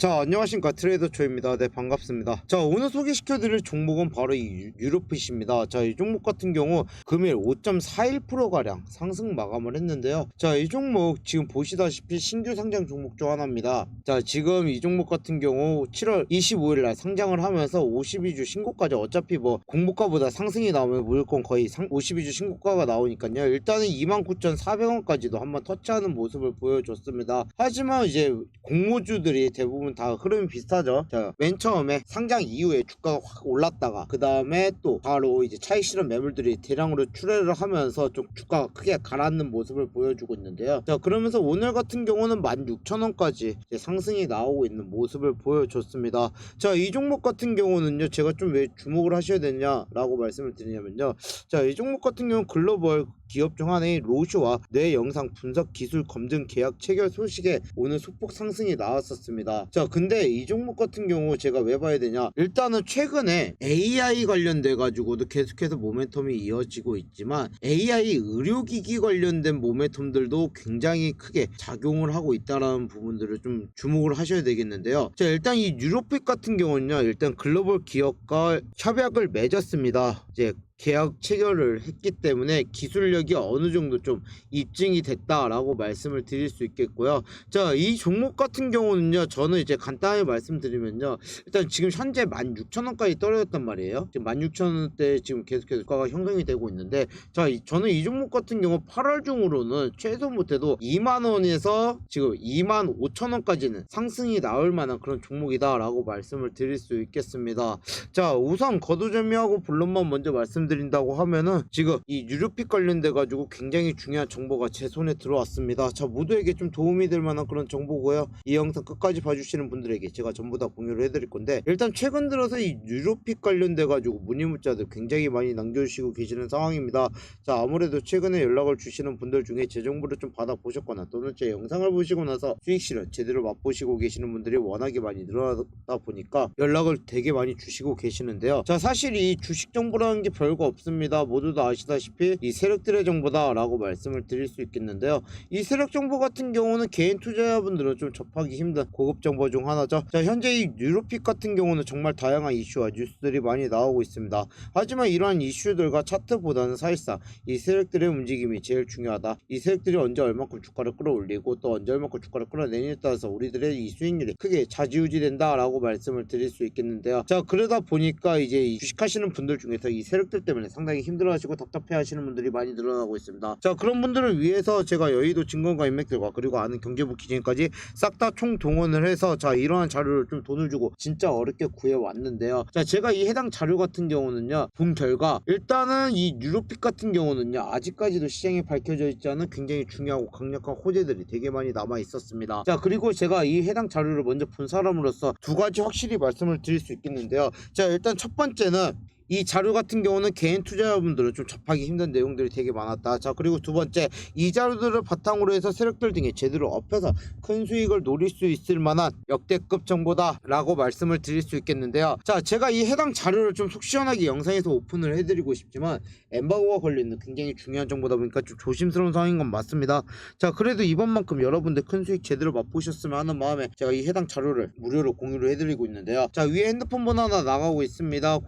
자 안녕하십니까. 트레이더 조입니다. 네 반갑습니다. 자 오늘 소개시켜 드릴 종목은 바로 이 유- 유로핏입니다. 자 이 종목 같은 경우 금일 5.41%가량 상승 마감을 했는데요. 자 이 종목 지금 보시다시피 신규 상장 종목 중 하나입니다. 자 지금 이 종목 같은 경우 7월 25일 날 상장을 하면서 52주 신고가죠 어차피 뭐 공모가보다 상승이 나오면 무조건 거의 상, 52주 신고가가 나오니까요. 일단은 29,400원까지도 한번 터치하는 모습을 보여줬습니다. 하지만 이제 공모주들이 대부분 다 흐름이 비슷하죠. 자, 맨 처음에 상장 이후에 주가가 확 올랐다가 그 다음에 또 바로 이제 차익 실현 매물들이 대량으로 출회를 하면서 좀 주가가 크게 가라앉는 모습을 보여주고 있는데요. 자, 그러면서 오늘 같은 경우는 16,000원까지 상승이 나오고 있는 모습을 보여줬습니다. 자, 이 종목 같은 경우는요, 제가 좀 왜 주목을 하셔야 되냐라고 말씀을 드리냐면요. 자, 이 종목 같은 경우는 글로벌 기업 중 하나인 로쇼와 뇌 영상 분석 기술 검증 계약 체결 소식에 오늘 소폭 상승이 나왔었습니다. 자, 근데 이 종목 같은 경우 제가 왜 봐야 되냐? 일단은 최근에 AI 관련돼 가지고도 계속해서 모멘텀이 이어지고 있지만 AI 의료기기 관련된 모멘텀들도 굉장히 크게 작용을 하고 있다라는 부분들을 좀 주목을 하셔야 되겠는데요. 자, 일단 이 유로핏 같은 경우는요. 일단 글로벌 기업과 협약을 맺었습니다. 이제 계약 체결을 했기 때문에 기술력이 어느 정도 좀 입증이 됐다라고 말씀을 드릴 수 있겠고요. 자, 이 종목 같은 경우는요, 저는 이제 간단히 말씀드리면요, 일단 지금 현재 16,000원까지 떨어졌단 말이에요. 지금 16,000원대 지금 계속해서 주가가 형성이 되고 있는데, 자, 이- 저는 이 종목 같은 경우 8월 중으로는 최소 못해도 2만 원에서 지금 2만 5천 원까지는 상승이 나올 만한 그런 종목이다라고 말씀을 드릴 수 있겠습니다. 자, 우선 거두절미하고 본론만 먼저 말씀 드린다고 하면은 지금 이 유료픽 관련돼 가지고 굉장히 중요한 정보가 제 손에 들어왔습니다. 자, 모두에게 좀 도움이 될 만한 그런 정보고요. 이 영상 끝까지 봐주시는 분들에게 제가 전부 다 공유를 해드릴 건데 일단 최근 들어서 이 유료픽 관련돼 가지고 문의 문자들 굉장히 많이 남겨주시고 계시는 상황입니다. 자, 아무래도 최근에 연락을 주시는 분들 중에 제 정보를 좀 받아보셨거나 또는 제 영상을 보시고 나서 수익 실현 제대로 맛보시고 계시는 분들이 워낙에 많이 늘어나다 보니까 연락을 되게 많이 주시고 계시는데요. 자, 사실 이 주식 정보라는 게 별거 없습니다. 모두 다 아시다시피 이 세력들의 정보다라고 말씀을 드릴 수 있겠는데요. 이 세력 정보 같은 경우는 개인 투자자분들은 좀 접하기 힘든 고급 정보 중 하나죠. 자, 현재 이 뉴로픽 같은 경우는 정말 다양한 이슈와 뉴스들이 많이 나오고 있습니다. 하지만 이러한 이슈들과 차트보다는 사실상 이 세력들의 움직임이 제일 중요하다. 이 세력들이 언제 얼마큼 주가를 끌어올리고 또 언제 얼마큼 주가를 끌어내냐에 따라서 우리들의 이 수익률이 크게 좌지우지된다라고 말씀을 드릴 수 있겠는데요. 자 그러다 보니까 이제 이 주식하시는 분들 중에서 이 세력들 때문에 상당히 힘들어하시고 답답해하시는 분들이 많이 늘어나고 있습니다. 자 그런 분들을 위해서 제가 여의도 증권가 인맥들과 그리고 아는 경제부 기재까지 싹 다 총 동원을 해서 자 이러한 자료를 좀 돈을 주고 진짜 어렵게 구해 왔는데요. 자 제가 이 해당 자료 같은 경우는요 본 결과 일단은 이 뉴로픽 같은 경우는요 아직까지도 시장에 밝혀져 있지 않은 굉장히 중요하고 강력한 호재들이 되게 많이 남아 있었습니다. 자 그리고 제가 이 해당 자료를 먼저 본 사람으로서 두 가지 확실히 말씀을 드릴 수 있겠는데요. 자 일단 첫 번째는 이 자료 같은 경우는 개인 투자자분들은 좀 접하기 힘든 내용들이 되게 많았다. 자 그리고 두 번째 이 자료들을 바탕으로 해서 세력들 등에 제대로 엎혀서 큰 수익을 노릴 수 있을 만한 역대급 정보다라고 말씀을 드릴 수 있겠는데요. 자 제가 이 해당 자료를 좀 속 시원하게 영상에서 오픈을 해드리고 싶지만 엠바고가 걸리는 굉장히 중요한 정보다 보니까 좀 조심스러운 상황인 건 맞습니다. 자 그래도 이번만큼 여러분들 큰 수익 제대로 맛보셨으면 하는 마음에 제가 이 해당 자료를 무료로 공유를 해드리고 있는데요. 자 위에 핸드폰 번호 하나 나가고 있습니다.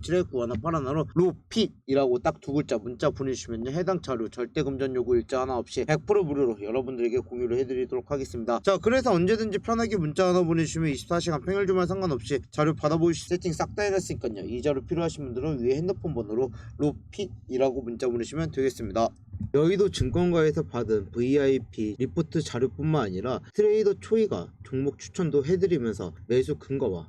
010-2757-9181로 로핏이라고 딱 두 글자 문자 보내주시면요. 해당 자료 절대 금전 요구 일자 하나 없이 100% 무료로 여러분들에게 공유를 해드리도록 하겠습니다. 자 그래서 언제든지 편하게 문자 하나 보내주시면 24시간 평일 주말 상관없이 자료 받아보실 세팅 싹 다 해놨으니까요. 이 자료 필요하신 분들은 위에 핸드폰 번호로 로핏이라고 문자 보내시면 되겠습니다. 여의도 증권가에서 받은 VIP 리포트 자료뿐만 아니라 트레이더 초이가 종목 추천도 해드리면서 매수 근거와